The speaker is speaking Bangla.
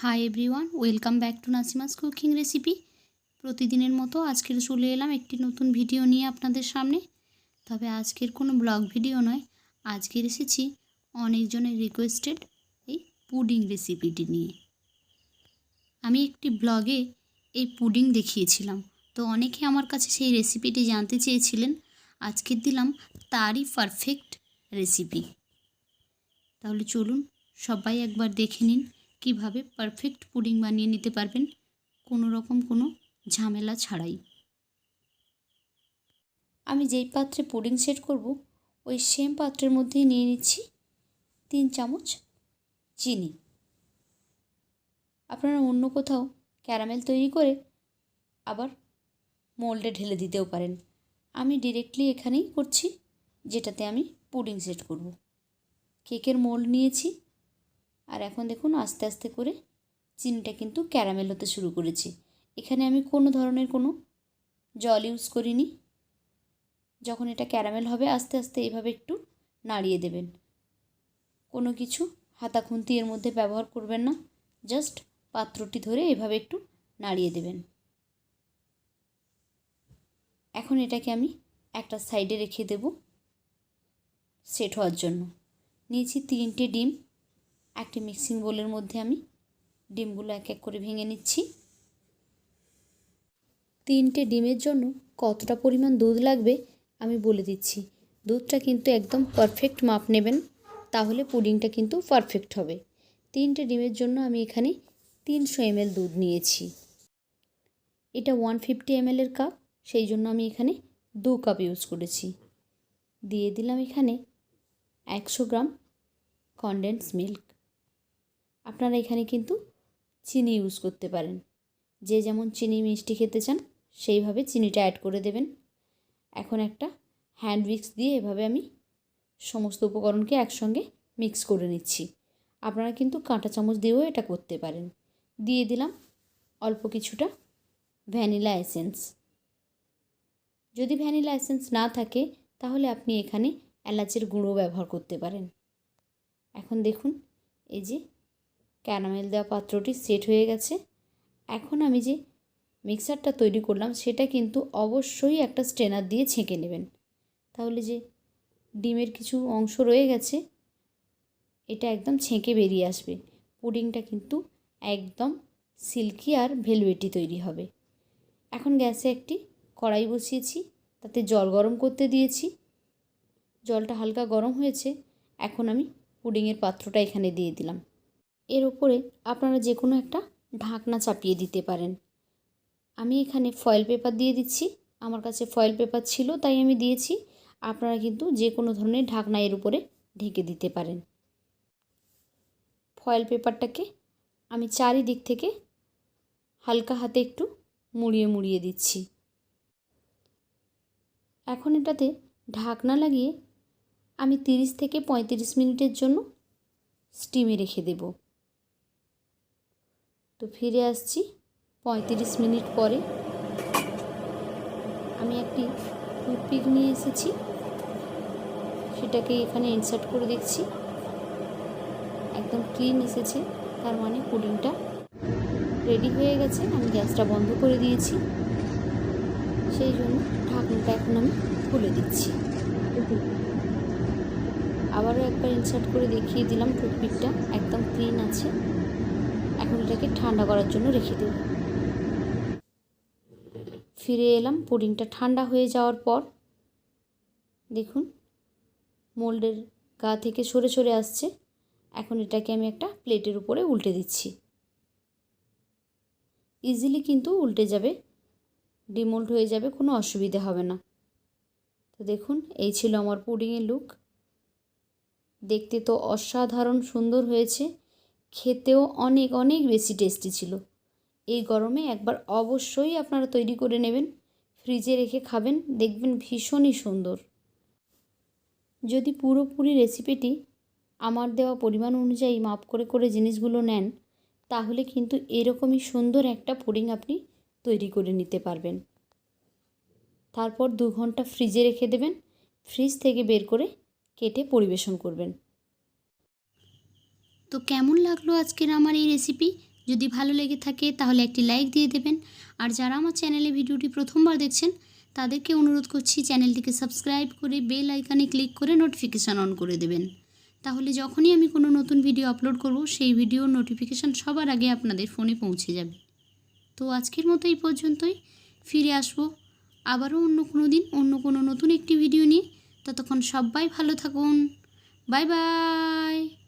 Hi everyone welcome back to Nasima's cooking recipe প্রতিদিনের মতো আজকের চলে এলাম একটি নতুন ভিডিও নিয়ে আপনাদের সামনে। তবে আজকের কোনো ব্লগ ভিডিও নয় আজকের এসেছি অনেকজনের রিকোয়েস্টেড এই পুডিং রেসিপিটি নিয়ে। আমি একটি ব্লগে এই পুডিং দেখিয়েছিলাম। তো অনেকে আমার কাছে সেই রেসিপিটি জানতে চেয়েছিলেন। আজকে দিলাম তারই পারফেক্ট রেসিপি তাহলে চলুন সবাই একবার দেখে নিন। কীভাবে পারফেক্ট পুডিং বানিয়ে নিতে পারবেন? কোনো রকম কোনো ঝামেলা ছাড়াই। আমি যেই পাত্রে পুডিং সেট করব, ওই সেম পাত্রের মধ্যেই নিয়ে নিচ্ছি তিন চামচ চিনি। আপনারা অন্য কোথাও ক্যারামেল তৈরি করে আবার মোল্ডে ঢেলে দিতেও পারেন। আমি ডিরেক্টলি এখানেই করছি, যেটাতে আমি পুডিং সেট করব। কেকের মোল্ড নিয়েছি। আর এখন দেখুন আস্তে আস্তে করে চিনিটা কিন্তু ক্যারামেল হতে শুরু করেছে। এখানে আমি কোনো ধরনের কোনো জল ইউজ করিনি। যখন এটা ক্যারামেল হবে, আস্তে আস্তে এভাবে একটু নাড়িয়ে দেবেন। কোনো কিছু হাতা খুন্তি এর মধ্যে ব্যবহার করবেন না। জাস্ট পাত্রটি ধরে এভাবে একটু নাড়িয়ে দেবেন। এখন এটাকে আমি একটা সাইডে রেখে দেব। সেট হওয়ার জন্য। নিয়েছি তিনটে ডিম। একটি মিক্সিং বোলের মধ্যে আমি ডিমগুলো এক এক করে ভেঙে নিচ্ছি। তিনটে ডিমের জন্য কতটা পরিমাণ দুধ লাগবে আমি বলে দিচ্ছি। দুধটা কিন্তু একদম পারফেক্ট মাপ নেবেন, তাহলে পুডিংটা কিন্তু পারফেক্ট হবে। তিনটে ডিমের জন্য আমি এখানে তিনশো এমএল দুধ নিয়েছি। এটা ওয়ান ফিফটি এমএলের কাপ, সেই জন্য আমি এখানে দু কাপ ইউজ করেছি। দিয়ে দিলাম এখানে একশো গ্রাম কনডেন্স মিল্ক আপনারা এখানে কিন্তু চিনি ইউজ করতে পারেন। যে যেমন চিনি মিষ্টি খেতে চান, সেইভাবে চিনিটা অ্যাড করে দেবেন। এখন একটা হ্যান্ড উইক্স দিয়ে এভাবে আমি সমস্ত উপকরণকে একসঙ্গে মিক্স করে নিচ্ছি। আপনারা কিন্তু কাঁটা চামচ দিয়েও এটা করতে পারেন। দিয়ে দিলাম অল্প কিছুটা ভ্যানিলা এসেন্স যদি ভ্যানিলা এসেন্স না থাকে, তাহলে আপনি এখানে এলাচের গুঁড়ো ব্যবহার করতে পারেন। এখন দেখুন, এই যে ক্যারামেল দেওয়া পাত্রটি সেট হয়ে গেছে। এখন আমি যে মিক্সারটা তৈরি করলাম, সেটা কিন্তু অবশ্যই একটা স্ট্রেনার দিয়ে ছেঁকে নেবেন। তাহলে যে ডিমের কিছু অংশ রয়ে গেছে, এটা একদম ছেঁকে বেরিয়ে আসবে। পুডিংটা কিন্তু একদম সিল্কি আর ভেলভেটি তৈরি হবে। এখন গ্যাসে একটি কড়াই বসিয়েছি, তাতে জল গরম করতে দিয়েছি। জলটা হালকা গরম হয়েছে, এখন আমি পুডিংয়ের পাত্রটা এখানে দিয়ে দিলাম। এর ওপরে আপনারা যে কোনো একটা ঢাকনা চাপিয়ে দিতে পারেন। আমি এখানে ফয়েল পেপার দিয়ে দিচ্ছি। আমার কাছে ফয়েল পেপার ছিল, তাই আমি দিয়েছি। আপনারা কিন্তু যে কোনো ধরনের ঢাকনা এর উপরে ঢেকে দিতে পারেন। ফয়েল পেপারটাকে আমি চারিদিক থেকে হালকা হাতে একটু মুড়িয়ে মুড়িয়ে দিচ্ছি। এখন এটাতে ঢাকনা লাগিয়ে আমি তিরিশ থেকে পঁয়ত্রিশ মিনিটের জন্য স্টিমে রেখে দেব। তো ফিরে আসছি পঁয়ত্রিশ মিনিট পরে। আমি একটি টুথপিক নিয়ে এসেছি। সেটাকে এখানে ইনসার্ট করে দেখছি। একদম ক্লিন এসেছে। তার মানে পুডিংটা রেডি হয়ে গেছে। আমি গ্যাসটা বন্ধ করে দিয়েছি। সেই জন্য ঢাকনাটা এখন আমি খুলে দিচ্ছি। আবারও একবার ইনসার্ট করে দেখিয়ে দিলাম টুথপিকটা। একদম ক্লিন আছে। এখন এটাকে ঠান্ডা করার জন্য রেখে দেব। ফিরে এলাম, পুডিংটা ঠান্ডা হয়ে যাওয়ার পর। দেখুন, মোল্ডের গা থেকে সরে সরে আসছে। এখন এটাকে আমি একটা প্লেটের উপরে উল্টে দিচ্ছি। ইজিলি কিন্তু উল্টে যাবে ডিমোল্ড হয়ে যাবে, কোনো অসুবিধা হবে না। তো দেখুন, এই ছিল আমার পুডিংয়ের লুক। দেখতে তো অসাধারণ সুন্দর হয়েছে। খেতেও অনেক অনেক বেশি টেস্টি ছিল। এই গরমে একবার অবশ্যই আপনারা তৈরি করে নেবেন ফ্রিজে রেখে খাবেন, দেখবেন ভীষণই সুন্দর। যদি পুরোপুরি রেসিপিটি আমার দেওয়া পরিমাণ অনুযায়ী মাপ করে করে জিনিসগুলো নেন, তাহলে কিন্তু এরকমই সুন্দর একটা পুডিং আপনি তৈরি করে নিতে পারবেন। তারপর দু ঘণ্টা ফ্রিজে রেখে দেবেন ফ্রিজ থেকে বের করে কেটে পরিবেশন করবেন। তো কেমন লাগল আজকের আমার এই রেসিপি যদি ভালো লেগে থাকে তাহলে একটি লাইক দিয়ে দেবেন। আর যারা আমার চ্যানেলে ভিডিওটি প্রথমবার দেখছেন, তাদেরকে অনুরোধ করছি চ্যানেলটিকে সাবস্ক্রাইব করে বেল আইকনে ক্লিক করে নোটিফিকেশান অন করে দেবেন। তাহলে যখনই আমি কোনো নতুন ভিডিও আপলোড করব, সেই ভিডিওর নোটিফিকেশান সবার আগে আপনাদের ফোনে পৌঁছে যাবে। তো আজকের মতো এই পর্যন্তই। ফিরে আসব আবারও অন্য কোনো দিন, অন্য কোনো নতুন একটি ভিডিও নিয়ে। ততক্ষণ সবাই ভালো থাকুন। Bye bye